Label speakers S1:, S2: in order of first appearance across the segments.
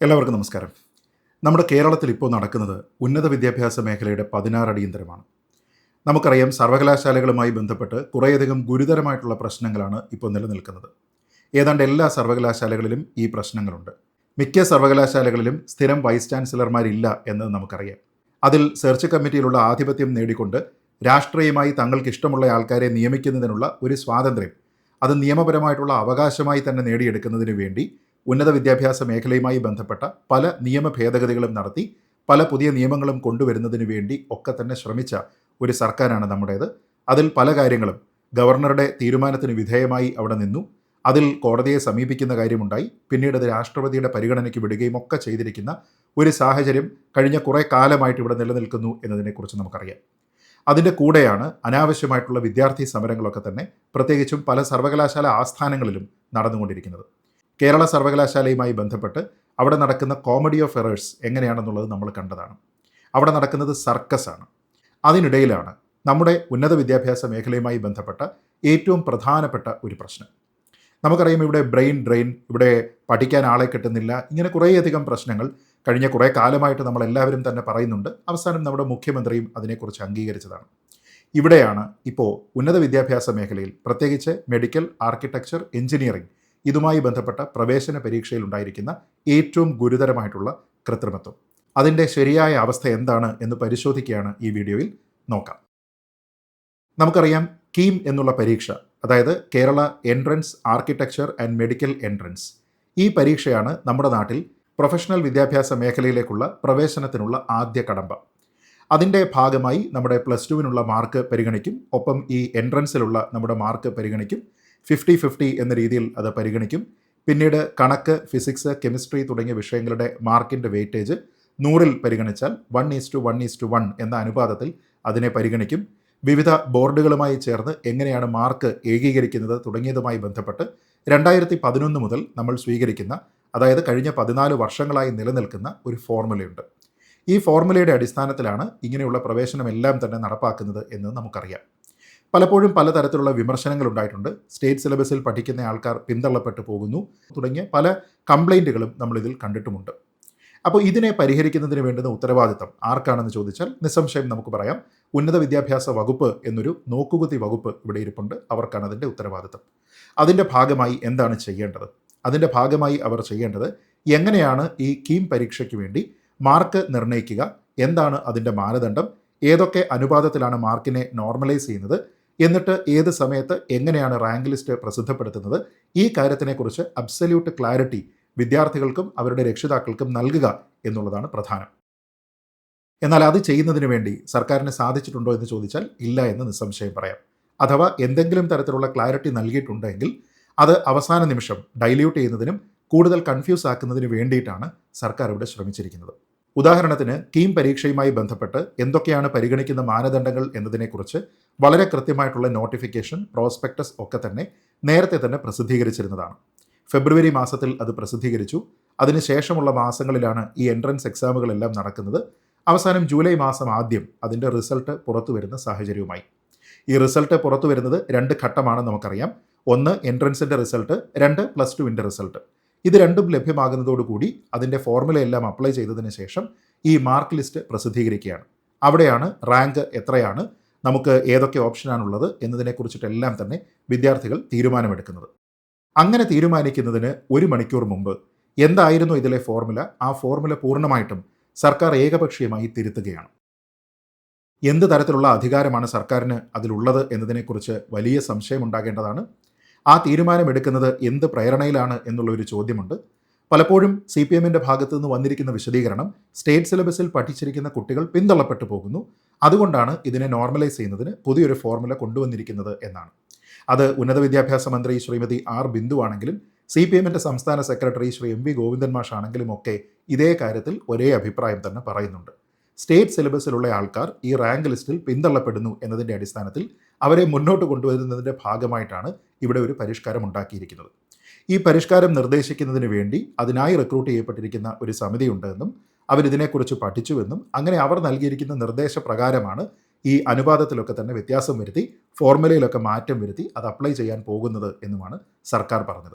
S1: എല്ലാവർക്കും നമസ്കാരം. നമ്മുടെ കേരളത്തിൽ ഇപ്പോൾ നടക്കുന്നത് ഉന്നത വിദ്യാഭ്യാസ മേഖലയുടെ പതിനാറ് അടിയന്തരമാണ്. നമുക്കറിയാം സർവകലാശാലകളുമായി ബന്ധപ്പെട്ട് കുറേയധികം ഗുരുതരമായിട്ടുള്ള പ്രശ്നങ്ങളാണ് ഇപ്പോൾ നിലനിൽക്കുന്നത്. ഏതാണ്ട് എല്ലാ സർവകലാശാലകളിലും ഈ പ്രശ്നങ്ങളുണ്ട്. മിക്ക സർവകലാശാലകളിലും സ്ഥിരം വൈസ് ചാൻസലർമാരില്ല എന്ന് നമുക്കറിയാം. അതിൽ സെർച്ച് കമ്മിറ്റിയിലുള്ള ആധിപത്യം നേടിക്കൊണ്ട് രാഷ്ട്രീയമായി തങ്ങൾക്ക് ഇഷ്ടമുള്ള ആൾക്കാരെ നിയമിക്കുന്നതിനുള്ള ഒരു സ്വാതന്ത്ര്യം അത് നിയമപരമായിട്ടുള്ള അവകാശമായി തന്നെ നേടിയെടുക്കുന്നതിന് വേണ്ടി ഉന്നത വിദ്യാഭ്യാസ മേഖലയുമായി ബന്ധപ്പെട്ട പല നിയമ ഭേദഗതികളും നടത്തി പല പുതിയ നിയമങ്ങളും കൊണ്ടുവരുന്നതിന് വേണ്ടി ഒക്കെ തന്നെ ശ്രമിച്ച ഒരു സർക്കാരാണ് നമ്മുടേത്. അതിൽ പല കാര്യങ്ങളും ഗവർണറുടെ തീരുമാനത്തിന് വിധേയമായി അവിടെ നിന്നു. അതിൽ കോടതിയെ സമീപിക്കുന്ന കാര്യമുണ്ടായി. പിന്നീട് അത് രാഷ്ട്രപതിയുടെ പരിഗണനയ്ക്ക് വിടുകയും ഒക്കെ ചെയ്തിരിക്കുന്ന ഒരു സാഹചര്യം കഴിഞ്ഞ കുറേ കാലമായിട്ട് ഇവിടെ നിലനിൽക്കുന്നു എന്നതിനെക്കുറിച്ച് നമുക്കറിയാം. അതിന്റെ കൂടെയാണ് അനാവശ്യമായിട്ടുള്ള വിദ്യാർത്ഥി സമരങ്ങളൊക്കെ തന്നെ പ്രത്യേകിച്ചും പല സർവകലാശാല ആസ്ഥാനങ്ങളിലും നടന്നുകൊണ്ടിരിക്കുന്നത്. കേരള സർവകലാശാലയുമായി ബന്ധപ്പെട്ട് അവിടെ നടക്കുന്ന കോമഡി ഓഫ് എറേഴ്സ് എങ്ങനെയാണെന്നുള്ളത് നമ്മൾ കണ്ടതാണ്. അവിടെ നടക്കുന്നത് സർക്കസാണ് അതിനിടയിലാണ് നമ്മുടെ ഉന്നത വിദ്യാഭ്യാസ മേഖലയുമായി ബന്ധപ്പെട്ട ഏറ്റവും പ്രധാനപ്പെട്ട ഒരു പ്രശ്നം. നമുക്കറിയാം ഇവിടെ ബ്രെയിൻ ഡ്രെയിൻ ഇവിടെ പഠിക്കാൻ ആളെ കിട്ടുന്നില്ല ഇങ്ങനെ കുറേയധികം പ്രശ്നങ്ങൾ കഴിഞ്ഞ കുറേ കാലമായിട്ട് നമ്മളെല്ലാവരും തന്നെ പറയുന്നുണ്ട്. അവസാനം നമ്മുടെ മുഖ്യമന്ത്രിയും അതിനെക്കുറിച്ച് അംഗീകരിച്ചതാണ്. ഇവിടെയാണ് ഇപ്പോൾ ഉന്നത വിദ്യാഭ്യാസ മേഖലയിൽ പ്രത്യേകിച്ച് മെഡിക്കൽ ആർക്കിടെക്ചർ എഞ്ചിനീയറിംഗ് ഇതുമായി ബന്ധപ്പെട്ട പ്രവേശന പരീക്ഷയിൽ ഉണ്ടായിരിക്കുന്ന ഏറ്റവും ഗുരുതരമായിട്ടുള്ള കൃത്രിമത്വം. അതിന്റെ ശരിയായ അവസ്ഥ എന്താണ് എന്ന് പരിശോധിക്കുകയാണ് ഈ വീഡിയോയിൽ നോക്കാം. നമുക്കറിയാം കീം എന്നുള്ള പരീക്ഷ അതായത് Kerala entrance architecture and medical entrance ഈ പരീക്ഷയാണ് നമ്മുടെ നാട്ടിൽ പ്രൊഫഷണൽ വിദ്യാഭ്യാസ മേഖലയിലേക്കുള്ള പ്രവേശനത്തിനുള്ള ആദ്യ കടമ്പ. അതിന്റെ ഭാഗമായി നമ്മുടെ പ്ലസ് ടുവിനുള്ള മാർക്ക് പരിഗണിക്കും ഒപ്പം ഈ എൻട്രൻസിലുള്ള നമ്മുടെ മാർക്ക് പരിഗണിക്കും ഫിഫ്റ്റി ഫിഫ്റ്റി എന്ന രീതിയിൽ അത് പരിഗണിക്കും. പിന്നീട് കണക്ക് ഫിസിക്സ് കെമിസ്ട്രി തുടങ്ങിയ വിഷയങ്ങളുടെ മാർക്കിന്റെ വെയിറ്റേജ് നൂറിൽ പരിഗണിച്ചാൽ one is to one is to one എന്ന അനുപാതത്തിൽ അതിനെ പരിഗണിക്കും. വിവിധ ബോർഡുകളുമായി ചേർന്ന് എങ്ങനെയാണ് മാർക്ക് ഏകീകരിക്കുന്നത് തുടങ്ങിയതുമായി ബന്ധപ്പെട്ട് രണ്ടായിരത്തി പതിനൊന്ന് മുതൽ നമ്മൾ സ്വീകരിക്കുന്ന അതായത് കഴിഞ്ഞ പതിനാല് വർഷങ്ങളായി നിലനിൽക്കുന്ന ഒരു ഫോർമുലയുണ്ട്. ഈ ഫോർമുലയുടെ അടിസ്ഥാനത്തിലാണ് ഇങ്ങനെയുള്ള പ്രവേശനമെല്ലാം തന്നെ നടപ്പാക്കുന്നത് എന്ന് നമുക്കറിയാം. പലപ്പോഴും പലതരത്തിലുള്ള വിമർശനങ്ങൾ ഉണ്ടായിട്ടുണ്ട്. സ്റ്റേറ്റ് സിലബസിൽ പഠിക്കുന്ന ആൾക്കാർ പിന്തള്ളപ്പെട്ടു പോകുന്നു തുടങ്ങിയ പല കംപ്ലൈന്റുകളും നമ്മളിതിൽ കണ്ടിട്ടുമുണ്ട്. അപ്പോൾ ഇതിനെ പരിഹരിക്കുന്നതിന് വേണ്ടുന്ന ഉത്തരവാദിത്തം ആർക്കാണെന്ന് ചോദിച്ചാൽ നിസ്സംശയം നമുക്ക് പറയാം. ഉന്നത വിദ്യാഭ്യാസ വകുപ്പ് എന്നൊരു നോക്കുകുത്തി വകുപ്പ് ഇവിടെ ഇരിപ്പുണ്ട്. അവർക്കാണ് അതിന്റെ ഉത്തരവാദിത്തം. അതിന്റെ ഭാഗമായി എന്താണ് ചെയ്യേണ്ടത്? അതിന്റെ ഭാഗമായി അവർ ചെയ്യേണ്ടത് എങ്ങനെയാണ് ഈ കീം പരീക്ഷയ്ക്ക് വേണ്ടി മാർക്ക് നിർണയിക്കുക? എന്താണ് അതിന്റെ മാനദണ്ഡം? ഏതൊക്കെ അനുപാതത്തിലാണ് മാർക്കിനെ നോർമലൈസ് ചെയ്യുന്നത്? എന്നിട്ട് ഏത് സമയത്ത് എങ്ങനെയാണ് റാങ്ക് ലിസ്റ്റ് പ്രസിദ്ധപ്പെടുത്തുന്നത്? ഈ കാര്യത്തിനെക്കുറിച്ച് അബ്സല്യൂട്ട് ക്ലാരിറ്റി വിദ്യാർത്ഥികൾക്കും അവരുടെ രക്ഷിതാക്കൾക്കും നൽകുക എന്നുള്ളതാണ് പ്രധാനം. എന്നാൽ അത് ചെയ്യുന്നതിന് വേണ്ടി സർക്കാരിന് സാധിച്ചിട്ടുണ്ടോ എന്ന് ചോദിച്ചാൽ ഇല്ല എന്ന് നിസ്സംശയം പറയാം. അഥവാ എന്തെങ്കിലും തരത്തിലുള്ള ക്ലാരിറ്റി നൽകിയിട്ടുണ്ടെങ്കിൽ അത് അവസാന നിമിഷം ഡൈല്യൂട്ട് ചെയ്യുന്നതിനും കൂടുതൽ കൺഫ്യൂസ് ആക്കുന്നതിന് വേണ്ടിയിട്ടാണ് സർക്കാർ ഇവിടെ ശ്രമിച്ചിരിക്കുന്നത്. ഉദാഹരണത്തിന് കീം പരീക്ഷയുമായി ബന്ധപ്പെട്ട് എന്തൊക്കെയാണ് പരിഗണിക്കുന്ന മാനദണ്ഡങ്ങൾ എന്നതിനെക്കുറിച്ച് വളരെ കൃത്യമായിട്ടുള്ള നോട്ടിഫിക്കേഷൻ പ്രോസ്പെക്ടസ് ഒക്കെ തന്നെ നേരത്തെ തന്നെ പ്രസിദ്ധീകരിച്ചിരുന്നതാണ്. ഫെബ്രുവരി മാസത്തിൽ അത് പ്രസിദ്ധീകരിച്ചു. അതിനുശേഷമുള്ള മാസങ്ങളിലാണ് ഈ എൻട്രൻസ് എക്സാമുകളെല്ലാം നടക്കുന്നത്. അവസാനം ജൂലൈ മാസം ആദ്യം അതിന്റെ റിസൾട്ട് പുറത്തു വരുന്ന സാഹചര്യവുമായി. ഈ റിസൾട്ട് പുറത്തു വരുന്നത് രണ്ട് ഘട്ടമാണെന്ന് നമുക്കറിയാം. ഒന്ന് എൻട്രൻസിന്റെ റിസൾട്ട്. രണ്ട് പ്ലസ് ടുവിന്റെ റിസൾട്ട്. ഇത് രണ്ടും ലഭ്യമാകുന്നതോടുകൂടി അതിന്റെ ഫോർമുലയെല്ലാം അപ്ലൈ ചെയ്തതിന് ശേഷം ഈ മാർക്ക് ലിസ്റ്റ് പ്രസിദ്ധീകരിക്കുകയാണ്. അവിടെയാണ് റാങ്ക് എത്രയാണ് നമുക്ക് ഏതൊക്കെ ഓപ്ഷനാണുള്ളത് എന്നതിനെക്കുറിച്ചിട്ടെല്ലാം തന്നെ വിദ്യാർത്ഥികൾ തീരുമാനമെടുക്കുന്നത്. അങ്ങനെ തീരുമാനിക്കുന്നതിന് ഒരു മണിക്കൂർ മുമ്പ് എന്തായിരുന്നു ഇതിലെ ഫോർമുല ആ ഫോർമുല പൂർണമായിട്ടും സർക്കാർ ഏകപക്ഷീയമായി തിരുത്തുകയാണ്. എന്ത് തരത്തിലുള്ള അധികാരമാണ് സർക്കാരിന് അതിലുള്ളത് എന്നതിനെക്കുറിച്ച് വലിയ സംശയമുണ്ടാകേണ്ടതാണ്. ആ തീരുമാനമെടുക്കുന്നത് എന്ത് പ്രേരണയിലാണ് എന്നുള്ള ഒരു ചോദ്യമുണ്ട്. പലപ്പോഴും സി പി എമ്മിന്റെ ഭാഗത്തു നിന്ന് വന്നിരിക്കുന്ന വിശദീകരണം സ്റ്റേറ്റ് സിലബസിൽ പഠിച്ചിരിക്കുന്ന കുട്ടികൾ പിന്തള്ളപ്പെട്ടു പോകുന്നു. അതുകൊണ്ടാണ് ഇതിനെ നോർമലൈസ് ചെയ്യുന്നതിന് പുതിയൊരു ഫോർമുല കൊണ്ടുവന്നിരിക്കുന്നത് എന്നാണ്. അത് ഉന്നത വിദ്യാഭ്യാസ മന്ത്രി ശ്രീമതി ആർ ബിന്ദു ആണെങ്കിലും സി പി എമ്മിന്റെ സംസ്ഥാന secretary Shri M V Govindan മാഷാണെങ്കിലും ഒക്കെ ഇതേ കാര്യത്തിൽ ഒരേ അഭിപ്രായം തന്നെ പറയുന്നുണ്ട്. സ്റ്റേറ്റ് സിലബസിലുള്ള ആൾക്കാർ ഈ റാങ്ക് ലിസ്റ്റിൽ പിന്തള്ളപ്പെടുന്നു എന്നതിന്റെ അടിസ്ഥാനത്തിൽ അവരെ മുന്നോട്ട് കൊണ്ടുവരുന്നതിന്റെ ഭാഗമായിട്ടാണ് ഇവിടെ ഒരു പരിഷ്കാരം ഉണ്ടാക്കിയിരിക്കുന്നത്. ഈ പരിഷ്കാരം നിർദ്ദേശിക്കുന്നതിന് വേണ്ടി അതിനായി റിക്രൂട്ട് ചെയ്യപ്പെട്ടിരിക്കുന്ന ഒരു സമിതിയുണ്ടെന്നും അവരിതിനെക്കുറിച്ച് പഠിച്ചുവെന്നും അങ്ങനെ അവർ നൽകിയിരിക്കുന്ന നിർദ്ദേശപ്രകാരമാണ് ഈ അനുപാതത്തിലൊക്കെ തന്നെ വ്യത്യാസം വരുത്തി ഫോർമുലയിലൊക്കെ മാറ്റം വരുത്തി അത് അപ്ലൈ ചെയ്യാൻ പോകുന്നത് എന്നുമാണ് സർക്കാർ പറഞ്ഞത്.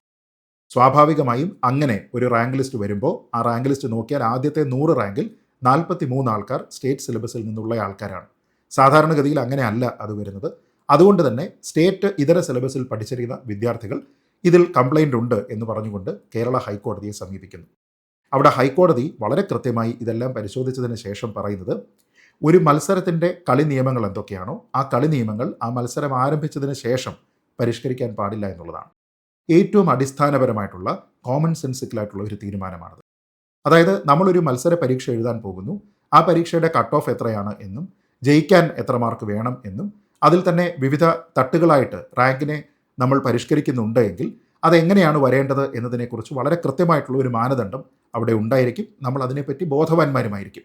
S1: സ്വാഭാവികമായും അങ്ങനെ ഒരു റാങ്ക് ലിസ്റ്റ് വരുമ്പോൾ ആ റാങ്ക് ലിസ്റ്റ് നോക്കിയാൽ ആദ്യത്തെ നൂറ് റാങ്കിൽ നാൽപ്പത്തി മൂന്ന് ആൾക്കാർ സ്റ്റേറ്റ് സിലബസിൽ നിന്നുള്ള ആൾക്കാരാണ്. സാധാരണഗതിയിൽ അങ്ങനെ അല്ല അത് വരുന്നത്. അതുകൊണ്ട് തന്നെ സ്റ്റേറ്റ് ഇതര സിലബസിൽ പഠിച്ചിരിക്കുന്ന വിദ്യാർത്ഥികൾ ഇതിൽ കംപ്ലൈന്റ് ഉണ്ട് എന്ന് പറഞ്ഞുകൊണ്ട് കേരള ഹൈക്കോടതിയെ സമീപിക്കുന്നു. അവിടെ ഹൈക്കോടതി വളരെ കൃത്യമായി ഇതെല്ലാം പരിശോധിച്ചതിന് ശേഷം പറയുന്നത് ഒരു മത്സരത്തിന്റെ കളി നിയമങ്ങൾ എന്തൊക്കെയാണോ ആ കളി നിയമങ്ങൾ ആ മത്സരം ആരംഭിച്ചതിന് ശേഷം പരിഷ്കരിക്കാൻ പാടില്ല എന്നുള്ളതാണ്. ഏറ്റവും അടിസ്ഥാനപരമായിട്ടുള്ള കോമൺ സെൻസിക്കലായിട്ടുള്ള ഒരു തീരുമാനമാണത്. അതായത് നമ്മളൊരു മത്സര പരീക്ഷ എഴുതാൻ പോകുന്നു. ആ പരീക്ഷയുടെ കട്ട് ഓഫ് എത്രയാണ് എന്നും ജയിക്കാൻ എത്ര മാർക്ക് വേണം എന്നും അതിൽ തന്നെ വിവിധ തട്ടുകളായിട്ട് റാങ്കിനെ നമ്മൾ പരിഷ്കരിക്കുന്നുണ്ട് എങ്കിൽ അതെങ്ങനെയാണ് വരേണ്ടത് എന്നതിനെക്കുറിച്ച് വളരെ കൃത്യമായിട്ടുള്ള ഒരു മാനദണ്ഡം അവിടെ ഉണ്ടായിരിക്കും. നമ്മൾ അതിനെപ്പറ്റി ബോധവാന്മാരുമായിരിക്കും.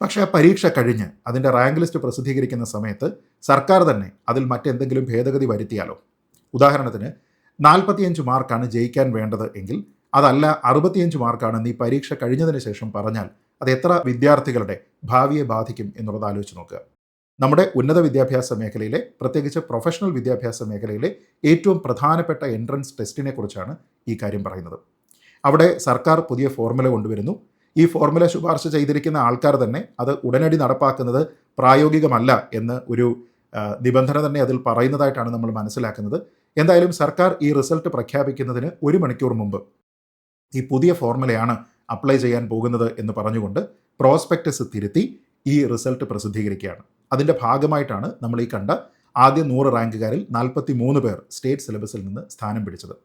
S1: പക്ഷേ ആ പരീക്ഷ കഴിഞ്ഞ് അതിന്റെ റാങ്ക് ലിസ്റ്റ് പ്രസിദ്ധീകരിക്കുന്ന സമയത്ത് സർക്കാർ തന്നെ അതിൽ മറ്റെന്തെങ്കിലും ഭേദഗതി വരുത്തിയാലോ? ഉദാഹരണത്തിന് നാൽപ്പത്തിയഞ്ച് മാർക്കാണ് ജയിക്കാൻ വേണ്ടത് എങ്കിൽ അതല്ല അറുപത്തിയഞ്ച് മാർക്കാണ് നീ പരീക്ഷ കഴിഞ്ഞതിന് ശേഷം പറഞ്ഞാൽ അത് എത്ര വിദ്യാർത്ഥികളുടെ ഭാവിയെ ബാധിക്കും എന്നുള്ളത് ആലോചിച്ച് നോക്കുക. നമ്മുടെ ഉന്നത വിദ്യാഭ്യാസ മേഖലയിലെ പ്രത്യേകിച്ച് പ്രൊഫഷണൽ വിദ്യാഭ്യാസ മേഖലയിലെ ഏറ്റവും പ്രധാനപ്പെട്ട എൻട്രൻസ് ടെസ്റ്റിനെ കുറിച്ചാണ് ഈ കാര്യം പറയുന്നത്. അവിടെ സർക്കാർ പുതിയ ഫോർമുല കൊണ്ടുവരുന്നു. ഈ ഫോർമുല ശുപാർശ ചെയ്തിരിക്കുന്ന ആൾക്കാർ തന്നെ അത് ഉടനടി നടപ്പാക്കുന്നത് പ്രായോഗികമല്ല എന്ന് ഒരു നിബന്ധന തന്നെ അതിൽ പറയുന്നതായിട്ടാണ് നമ്മൾ മനസ്സിലാക്കുന്നത്. എന്തായാലും സർക്കാർ ഈ റിസൾട്ട് പ്രഖ്യാപിക്കുന്നതിന് ഒരു മണിക്കൂർ മുമ്പ് ഈ പുതിയ ഫോർമുലയാണ് അപ്ലൈ ചെയ്യാൻ പോകുന്നത് എന്ന് പറഞ്ഞുകൊണ്ട് പ്രോസ്പെക്റ്റസ് തിരുത്തി ഈ റിസൾട്ട് പ്രസിദ്ധീകരിക്കുകയാണ്. അതിന്റെ ഭാഗമായിട്ടാണ് നമ്മൾ ഈ കണ്ട ആദ്യ നൂറ് റാങ്കുകാരിൽ നാൽപ്പത്തി മൂന്ന് പേർ സ്റ്റേറ്റ് സിലബസിൽ നിന്ന് സ്ഥാനം പിടിച്ചത്.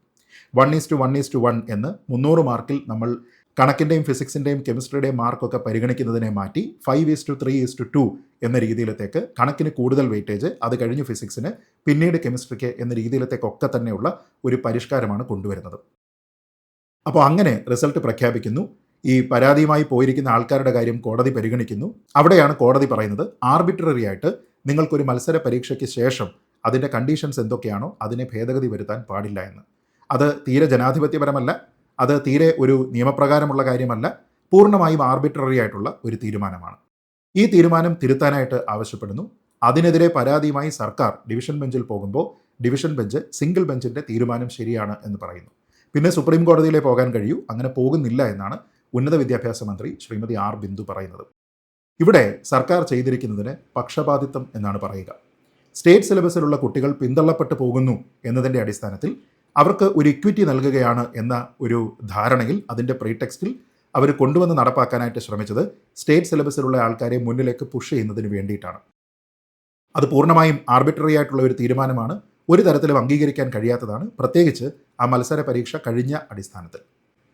S1: One is to one is to one എന്ന് മുന്നൂറ് മാർക്കിൽ നമ്മൾ കണക്കിന്റെയും ഫിസിക്സിന്റെയും കെമിസ്ട്രിയുടെയും മാർക്കൊക്കെ പരിഗണിക്കുന്നതിനെ മാറ്റി five is to three is to two എന്ന രീതിയിലത്തേക്ക് കണക്കിന് കൂടുതൽ വെയിറ്റേജ് അത് കഴിഞ്ഞ് ഫിസിക്സിന് പിന്നീട് കെമിസ്ട്രിക്ക് എന്ന രീതിയിലത്തേക്കൊക്കെ തന്നെയുള്ള ഒരു പരിഷ്കാരമാണ് കൊണ്ടുവരുന്നത്. അപ്പോൾ അങ്ങനെ റിസൾട്ട് പ്രഖ്യാപിക്കുന്നു. ഈ പരാതിയുമായി പോയിരിക്കുന്ന ആൾക്കാരുടെ കാര്യം കോടതി പരിഗണിക്കുന്നു. അവിടെയാണ് കോടതി പറയുന്നത് ആർബിട്രറി ആയിട്ട് നിങ്ങൾക്കൊരു മത്സര പരീക്ഷയ്ക്ക് ശേഷം അതിന്റെ കണ്ടീഷൻസ് എന്തൊക്കെയാണോ അതിനെ ഭേദഗതി വരുത്താൻ പാടില്ല എന്ന്. അത് തീരെ ജനാധിപത്യപരമല്ല അത് തീരെ ഒരു നിയമപ്രകാരമുള്ള കാര്യമല്ല പൂർണമായും ആർബിട്രറി ആയിട്ടുള്ള ഒരു തീരുമാനമാണ്. ഈ തീരുമാനം തിരുത്താനായിട്ട് ആവശ്യപ്പെടുന്നു. അതിനെതിരെ പരാതിയുമായി സർക്കാർ ഡിവിഷൻ ബെഞ്ചിൽ പോകുമ്പോൾ ഡിവിഷൻ ബെഞ്ച് സിംഗിൾ ബെഞ്ചിന്റെ തീരുമാനം ശരിയാണ് എന്ന് പറയുന്നു. പിന്നെ സുപ്രീം കോടതിയിലേ പോകാൻ കഴിയൂ. അങ്ങനെ പോകുന്നില്ല എന്നാണ് ഉന്നത വിദ്യാഭ്യാസ മന്ത്രി ശ്രീമതി ആർ ബിന്ദു പറയുന്നത്. ഇവിടെ സർക്കാർ ചെയ്തിരിക്കുന്നതിന് പക്ഷപാതിത്വം എന്നാണ് പറയുക. സ്റ്റേറ്റ് സിലബസിലുള്ള കുട്ടികൾ പിന്തള്ളപ്പെട്ടു പോകുന്നു എന്നതിന്റെ അടിസ്ഥാനത്തിൽ അവർക്ക് ഒരു ഇക്വിറ്റി നൽകുകയാണ് എന്ന ഒരു ധാരണയിൽ അതിന്റെ പ്രീടെക്സ്റ്റിൽ അവർ കൊണ്ടുവന്ന് നടപ്പാക്കാനായിട്ട് ശ്രമിച്ചത് സ്റ്റേറ്റ് സിലബസിലുള്ള ആൾക്കാരെ മുന്നിലേക്ക് പുഷ് ചെയ്യുന്നതിന് വേണ്ടിയിട്ടാണ്. അത് പൂർണമായും ആർബിട്രറി ആയിട്ടുള്ള ഒരു തീരുമാനമാണ്. ഒരു തരത്തിലും അംഗീകരിക്കാൻ കഴിയാത്തതാണ് പ്രത്യേകിച്ച് ആ മത്സര പരീക്ഷ കഴിഞ്ഞ അടിസ്ഥാനത്തിൽ.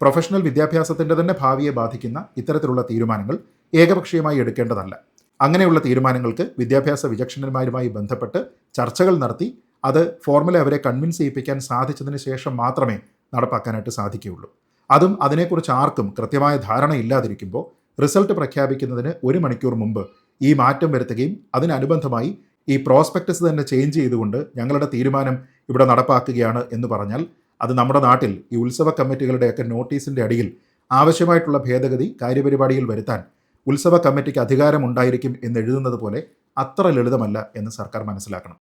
S1: പ്രൊഫഷണൽ വിദ്യാഭ്യാസത്തിന്റെ തന്നെ ഭാവിയെ ബാധിക്കുന്ന ഇത്തരത്തിലുള്ള തീരുമാനങ്ങൾ ഏകപക്ഷീയമായി എടുക്കേണ്ടതല്ല. അങ്ങനെയുള്ള തീരുമാനങ്ങൾക്ക് വിദ്യാഭ്യാസ വിചക്ഷണന്മാരുമായി ബന്ധപ്പെട്ട് ചർച്ചകൾ നടത്തി അത് ഫോർമുല അവരെ കൺവിൻസ് ചെയ്യിപ്പിക്കാൻ സാധിച്ചതിന് ശേഷം മാത്രമേ നടപ്പാക്കാനായിട്ട് സാധിക്കുകയുള്ളൂ. അതും അതിനെക്കുറിച്ച് ആർക്കും കൃത്യമായ ധാരണ ഇല്ലാതിരിക്കുമ്പോൾ റിസൾട്ട് പ്രഖ്യാപിക്കുന്നതിന് ഒരു മണിക്കൂർ മുമ്പ് ഈ മാറ്റം വരുത്തുകയും അതിനനുബന്ധമായി ഈ പ്രോസ്പെക്ടസ് തന്നെ ചേഞ്ച് ചെയ്തുകൊണ്ട് ഞങ്ങളുടെ തീരുമാനം ഇവിടെ നടപ്പാക്കുകയാണ് എന്ന് പറഞ്ഞാൽ അത് നമ്മുടെ നാട്ടിൽ ഈ ഉത്സവ കമ്മിറ്റികളുടെയൊക്കെ നോട്ടീസിന്റെ അടിയിൽ ആവശ്യമായിട്ടുള്ള ഭേദഗതി കാര്യപരിപാടിയിൽ വരുത്താൻ ഉത്സവ കമ്മിറ്റിക്ക് അധികാരമുണ്ടായിരിക്കും എന്ന് എഴുതുന്നത് പോലെ അത്ര ലളിതമല്ല എന്ന് സർക്കാർ മനസ്സിലാക്കണം.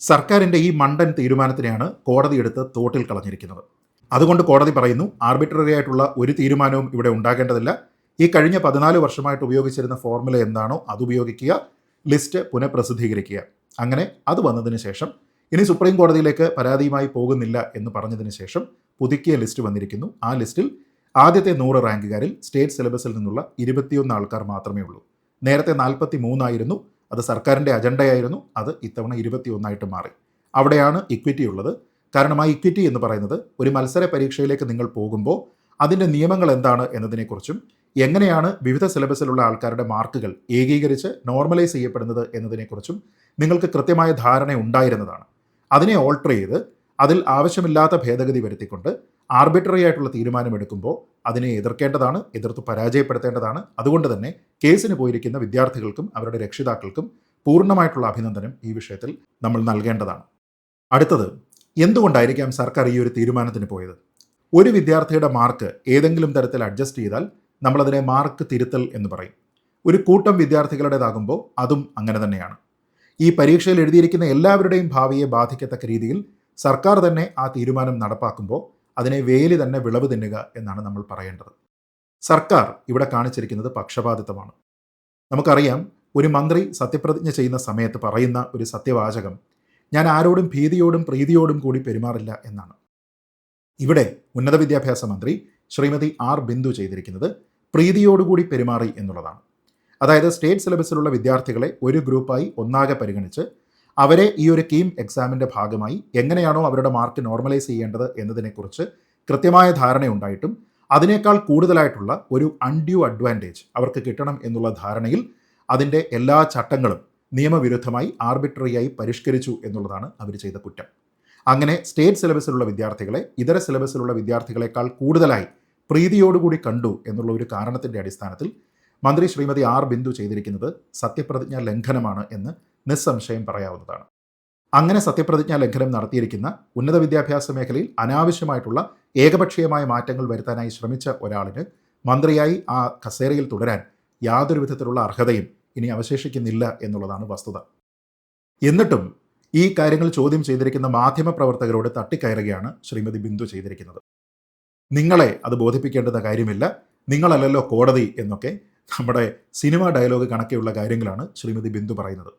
S1: സർക്കാരിന്റെ ഈ മണ്ടൻ തീരുമാനത്തിനെയാണ് കോടതി എടുത്ത് തോട്ടിൽ കളഞ്ഞിരിക്കുന്നത്. അതുകൊണ്ട് കോടതി പറയുന്നു ആർബിട്രറി ആയിട്ടുള്ള ഒരു തീരുമാനവും ഇവിടെ ഉണ്ടാകേണ്ടതില്ല. ഈ കഴിഞ്ഞ പതിനാല് വർഷമായിട്ട് ഉപയോഗിച്ചിരുന്ന ഫോർമുല എന്താണോ അത് ഉപയോഗിക്കുക. ലിസ്റ്റ് പുനഃപ്രസിദ്ധീകരിക്കുക. അങ്ങനെ അത് വന്നതിന് ശേഷം ഇനി സുപ്രീം കോടതിയിലേക്ക് പരാതിയുമായി പോകുന്നില്ല എന്ന് പറഞ്ഞതിന് ശേഷം പുതുക്കിയ ലിസ്റ്റ് വന്നിരിക്കുന്നു. ആ ലിസ്റ്റിൽ ആദ്യത്തെ നൂറ് റാങ്കുകാരിൽ സ്റ്റേറ്റ് സിലബസിൽ നിന്നുള്ള ഇരുപത്തിയൊന്ന് ആൾക്കാർ മാത്രമേ ഉള്ളൂ. നേരത്തെ നാൽപ്പത്തി മൂന്നായിരുന്നു അത് സർക്കാരിന്റെ അജണ്ടയായിരുന്നു അത് ഇത്തവണ ഇരുപത്തിയൊന്നായിട്ട് മാറി. അവിടെയാണ് ഇക്വിറ്റി ഉള്ളത്. കാരണം ആ ഇക്വിറ്റി എന്ന് പറയുന്നത് ഒരു മത്സര പരീക്ഷയിലേക്ക് നിങ്ങൾ പോകുമ്പോൾ അതിന്റെ നിയമങ്ങൾ എന്താണ് എന്നതിനെക്കുറിച്ചും എങ്ങനെയാണ് വിവിധ സിലബസിലുള്ള ആൾക്കാരുടെ മാർക്കുകൾ ഏകീകരിച്ച് നോർമലൈസ് ചെയ്യപ്പെടുന്നത് എന്നതിനെക്കുറിച്ചും നിങ്ങൾക്ക് കൃത്യമായ ധാരണ ഉണ്ടായിരുന്നതാണ്. അതിനെ ഓൾട്ടർ ചെയ്ത് അതിൽ ആവശ്യമില്ലാത്ത ഭേദഗതി വരുത്തിക്കൊണ്ട് ആർബിട്രറി ആയിട്ടുള്ള തീരുമാനമെടുക്കുമ്പോൾ അതിനെ എതിർക്കേണ്ടതാണ് എതിർത്ത് പരാജയപ്പെടുത്തേണ്ടതാണ്. അതുകൊണ്ട് തന്നെ കേസിന് പോയിരിക്കുന്ന വിദ്യാർത്ഥികൾക്കും അവരുടെ രക്ഷിതാക്കൾക്കും പൂർണമായിട്ടുള്ള അഭിനന്ദനം ഈ വിഷയത്തിൽ നമ്മൾ നൽകേണ്ടതാണ്. അടുത്തത് എന്തുകൊണ്ടായിരിക്കാം സർക്കാർ ഈ ഒരു തീരുമാനത്തിന് പോയത്? ഒരു വിദ്യാർത്ഥിയുടെ മാർക്ക് ഏതെങ്കിലും തരത്തിൽ അഡ്ജസ്റ്റ് ചെയ്താൽ നമ്മളതിനെ മാർക്ക് തിരുത്തൽ എന്ന് പറയും. ഒരു കൂട്ടം വിദ്യാർത്ഥികളുടേതാകുമ്പോൾ അതും അങ്ങനെ തന്നെയാണ്. ഈ പരീക്ഷയിൽ എഴുതിയിരിക്കുന്ന എല്ലാവരുടെയും ഭാവിയെ ബാധിക്കത്തക്ക രീതിയിൽ സർക്കാർ തന്നെ ആ തീരുമാനം നടപ്പാക്കുമ്പോൾ അതിനെ വേലി തന്നെ വിളവ് തിന്നുക എന്നാണ് നമ്മൾ പറയേണ്ടത്. സർക്കാർ ഇവിടെ കാണിച്ചിരിക്കുന്നത് പക്ഷപാതിത്വമാണ്. നമുക്കറിയാം ഒരു മന്ത്രി സത്യപ്രതിജ്ഞ ചെയ്യുന്ന സമയത്ത് പറയുന്ന ഒരു സത്യവാചകം ഞാൻ ആരോടും ഭീതിയോടും പ്രീതിയോടും കൂടി പെരുമാറില്ല എന്നാണ്. ഇവിടെ ഉന്നത വിദ്യാഭ്യാസ മന്ത്രി ശ്രീമതി ആർ ബിന്ദു ചെയ്തിരിക്കുന്നത് പ്രീതിയോടുകൂടി പെരുമാറി എന്നുള്ളതാണ്. അതായത് സ്റ്റേറ്റ് സിലബസിലുള്ള വിദ്യാർത്ഥികളെ ഒരു ഗ്രൂപ്പായി ഒന്നാകെ പരിഗണിച്ച് അവരെ ഈ ഒരു കീം എക്സാമിന്റെ ഭാഗമായി എങ്ങനെയാണോ അവരുടെ മാർക്ക് നോർമലൈസ് ചെയ്യേണ്ടത് എന്നതിനെക്കുറിച്ച് കൃത്യമായ ധാരണയുണ്ടായിട്ടും അതിനേക്കാൾ കൂടുതലായിട്ടുള്ള ഒരു അൺഡ്യൂ അഡ്വാന്റേജ് അവർക്ക് കിട്ടണം എന്നുള്ള ധാരണയിൽ അതിന്റെ എല്ലാ ചട്ടങ്ങളും നിയമവിരുദ്ധമായി ആർബിട്രറിയായി പരിഷ്കരിച്ചു എന്നുള്ളതാണ് അവർ ചെയ്ത കുറ്റം. അങ്ങനെ സ്റ്റേറ്റ് സിലബസിലുള്ള വിദ്യാർത്ഥികളെ ഇതര സിലബസിലുള്ള വിദ്യാർത്ഥികളെക്കാൾ കൂടുതലായി പ്രീതിയോടുകൂടി കണ്ടു എന്നുള്ള ഒരു കാരണത്തിന്റെ അടിസ്ഥാനത്തിൽ മന്ത്രി ശ്രീമതി ആർ ബിന്ദു ചെയ്തിരിക്കുന്നത് സത്യപ്രതിജ്ഞാ ലംഘനമാണ് എന്ന് നിസ്സംശയം പറയാവുന്നതാണ്. അങ്ങനെ സത്യപ്രതിജ്ഞാ ലംഘനം നടത്തിയിരിക്കുന്ന ഉന്നത വിദ്യാഭ്യാസ മേഖലയിൽ അനാവശ്യമായിട്ടുള്ള ഏകപക്ഷീയമായ മാറ്റങ്ങൾ വരുത്താനായി ശ്രമിച്ച ഒരാളിന് മന്ത്രിയായി ആ കസേരയിൽ തുടരാൻ യാതൊരു വിധത്തിലുള്ള അർഹതയും ഇനി അവശേഷിക്കുന്നില്ല എന്നുള്ളതാണ് വസ്തുത. എന്നിട്ടും ഈ കാര്യങ്ങൾ ചോദ്യം ചെയ്തിരിക്കുന്ന മാധ്യമപ്രവർത്തകരോട് തട്ടിക്കയറുകയാണ് ശ്രീമതി ബിന്ദു ചെയ്തിരിക്കുന്നത്. നിങ്ങളെ അത് ബോധിപ്പിക്കേണ്ടുന്ന കാര്യമില്ല. നിങ്ങളല്ലല്ലോ കോടതി എന്നൊക്കെ നമ്മുടെ സിനിമ ഡയലോഗ് കണക്കെയുള്ള കാര്യങ്ങളാണ് ശ്രീമതി ബിന്ദു പറയുന്നത്.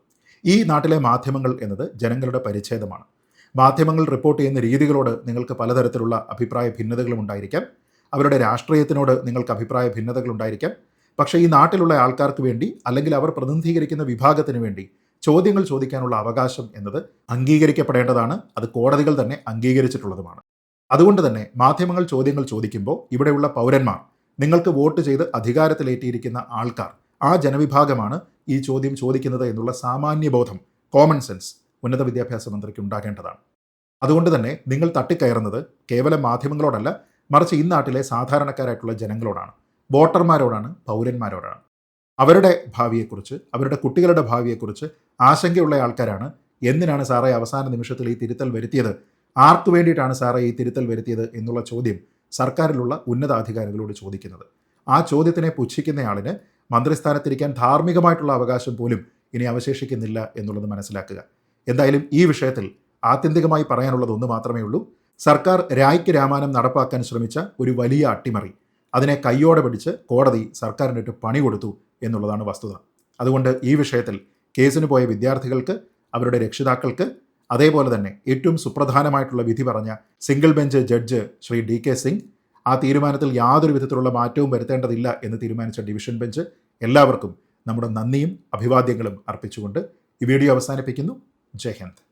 S1: ഈ നാട്ടിലെ മാധ്യമങ്ങൾ എന്നത് ജനങ്ങളുടെ പരിച്ഛേദമാണ്. മാധ്യമങ്ങൾ റിപ്പോർട്ട് ചെയ്യുന്ന രീതികളോട് നിങ്ങൾക്ക് പലതരത്തിലുള്ള അഭിപ്രായ ഭിന്നതകളും ഉണ്ടായിരിക്കാം. അവരുടെ രാഷ്ട്രീയത്തിനോട് നിങ്ങൾക്ക് അഭിപ്രായ ഭിന്നതകൾ ഉണ്ടായിരിക്കാം. പക്ഷേ ഈ നാട്ടിലുള്ള ആൾക്കാർക്ക് വേണ്ടി അല്ലെങ്കിൽ അവർ പ്രതിനിധീകരിക്കുന്ന വിഭാഗത്തിന് വേണ്ടി ചോദ്യങ്ങൾ ചോദിക്കാനുള്ള അവകാശം എന്നത് അംഗീകരിക്കപ്പെടേണ്ടതാണ്. അത് കോടതികൾ തന്നെ അംഗീകരിച്ചിട്ടുള്ളതുമാണ്. അതുകൊണ്ട് തന്നെ മാധ്യമങ്ങൾ ചോദ്യങ്ങൾ ചോദിക്കുമ്പോൾ ഇവിടെയുള്ള പൗരന്മാർ നിങ്ങൾക്ക് വോട്ട് ചെയ്ത് അധികാരത്തിലേറ്റിയിരിക്കുന്ന ആൾക്കാർ ആ ജനവിഭാഗമാണ് ഈ ചോദ്യം ചോദിക്കുന്നത് എന്നുള്ള സാമാന്യബോധം കോമൺ സെൻസ് ഉന്നത വിദ്യാഭ്യാസ മന്ത്രിക്ക് ഉണ്ടാകേണ്ടതാണ്. അതുകൊണ്ട് തന്നെ നിങ്ങൾ തട്ടിക്കയറുന്നത് കേവലം മാധ്യമങ്ങളോടല്ല മറിച്ച് ഈ നാട്ടിലെ സാധാരണക്കാരായിട്ടുള്ള ജനങ്ങളോടാണ് വോട്ടർമാരോടാണ് പൗരന്മാരോടാണ്. അവരുടെ ഭാവിയെക്കുറിച്ച് അവരുടെ കുട്ടികളുടെ ഭാവിയെക്കുറിച്ച് ആശങ്കയുള്ള ആൾക്കാരാണ്. എന്തിനാണ് സാറേ അവസാന നിമിഷത്തിൽ ഈ തിരുത്തൽ വരുത്തിയത്? ആർക്കു വേണ്ടിയിട്ടാണ് സാറേ ഈ തിരുത്തൽ വരുത്തിയത് എന്നുള്ള ചോദ്യം സർക്കാരിലുള്ള ഉന്നതാധികാരികളോട് ചോദിക്കുന്നത്. ആ ചോദ്യത്തിനെ പുച്ഛിക്കുന്നയാളിന് മന്ത്രിസ്ഥാനത്തിരിക്കാൻ ധാർമ്മികമായിട്ടുള്ള അവകാശം പോലും ഇനി അവശേഷിക്കുന്നില്ല എന്നുള്ളത് മനസ്സിലാക്കുക. എന്തായാലും ഈ വിഷയത്തിൽ ആത്യന്തികമായി പറയാനുള്ളത് ഒന്ന് മാത്രമേ ഉള്ളൂ. സർക്കാർ രായ്ക്ക് രാമാനം നടപ്പാക്കാൻ ശ്രമിച്ച ഒരു വലിയ അട്ടിമറി. അതിനെ കയ്യോടെ പിടിച്ച് കോടതി സർക്കാരിനിട്ട് പണി കൊടുത്തു എന്നുള്ളതാണ് വസ്തുത. അതുകൊണ്ട് ഈ വിഷയത്തിൽ കേസിന് പോയ വിദ്യാർത്ഥികൾക്ക് അവരുടെ രക്ഷിതാക്കൾക്ക് അതേപോലെ തന്നെ ഏറ്റവും സുപ്രധാനമായിട്ടുള്ള വിധി പറഞ്ഞ single bench judge Shri D K Singh ആ തീരുമാനത്തിൽ യാതൊരു വിധത്തിലുള്ള മാറ്റവും വരുത്തേണ്ടതില്ല എന്ന് തീരുമാനിച്ച ഡിവിഷൻ ബെഞ്ച് എല്ലാവർക്കും നമ്മുടെ നന്ദിയും അഭിവാദ്യങ്ങളും അർപ്പിച്ചുകൊണ്ട് ഈ വീഡിയോ അവസാനിപ്പിക്കുന്നു. ജയ് ഹിന്ദ്.